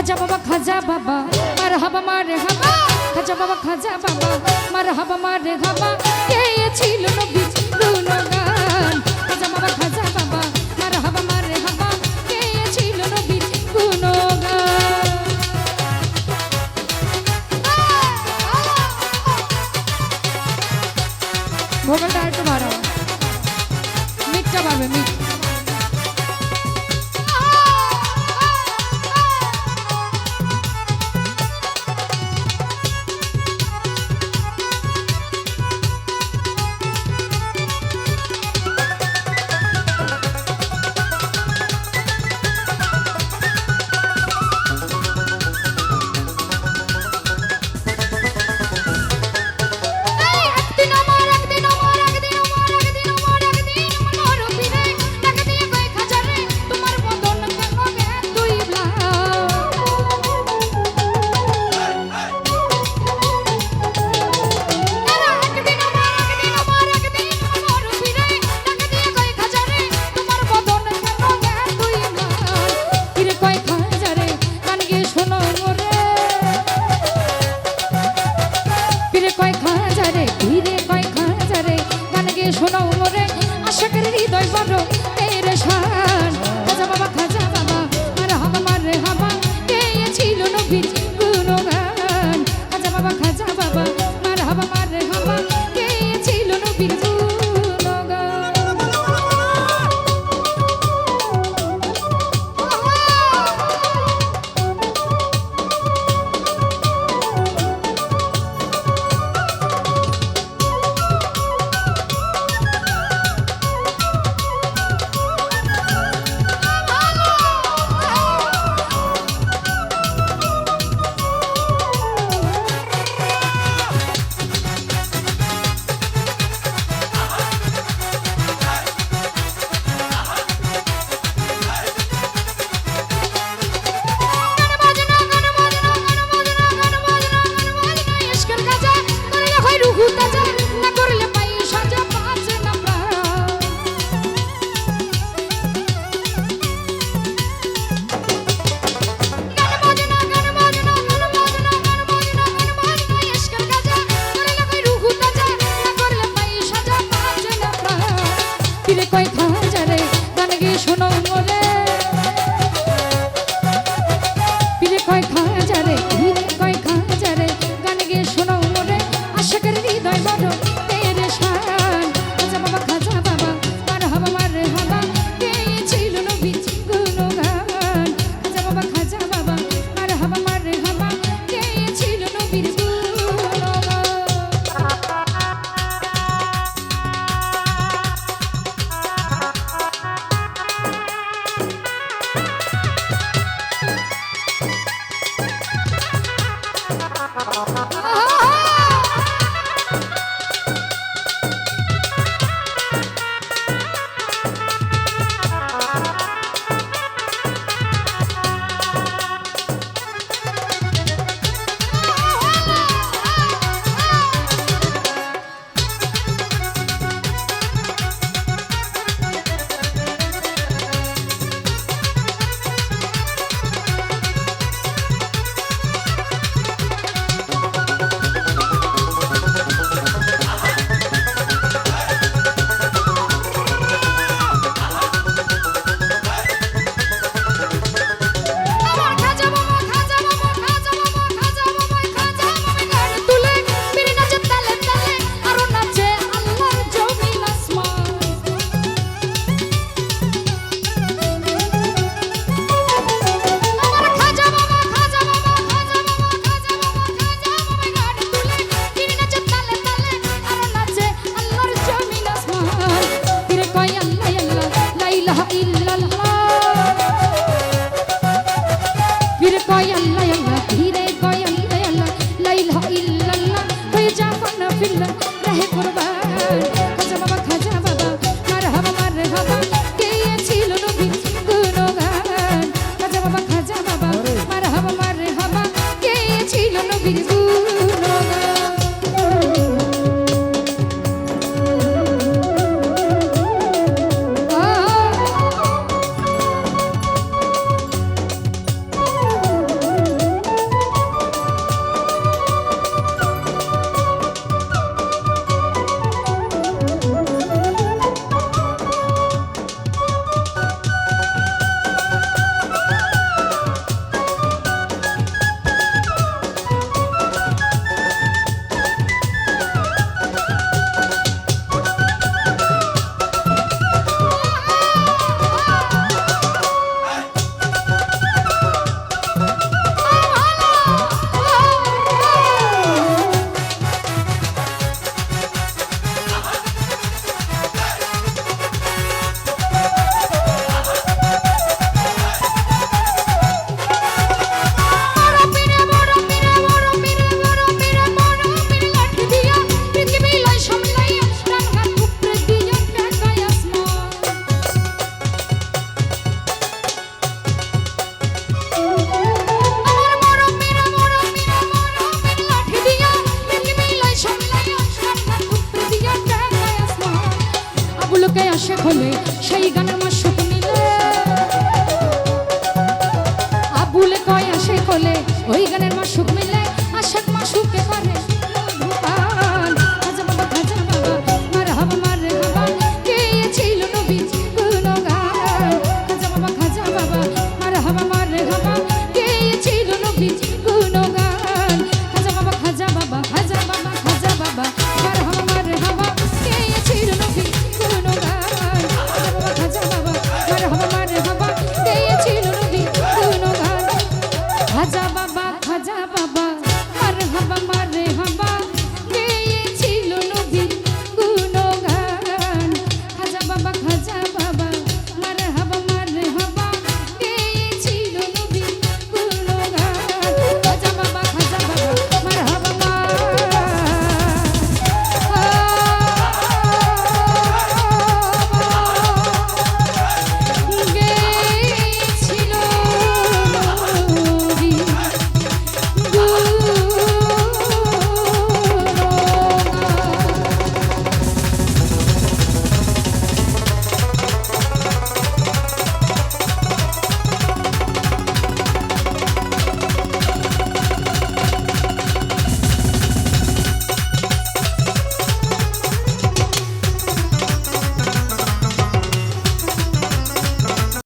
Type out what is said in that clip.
খাজা বাবা খাজা বাবা মার হাবা মার হাবা খাজা বাবা খাজা বাবা মার হাবা মার হাবা কে ছিল নবী গান খাজা বাবা, খাজা পীরে কয় খাজা রে? গান গিয়ে শোনাও আসে সেই গান আমার সুখ মিলে। আবুলে কয় আসে কলে, ওই গানের মা সুখ মিলে। আশাক মা সুখে মধুপান খাজা বাবা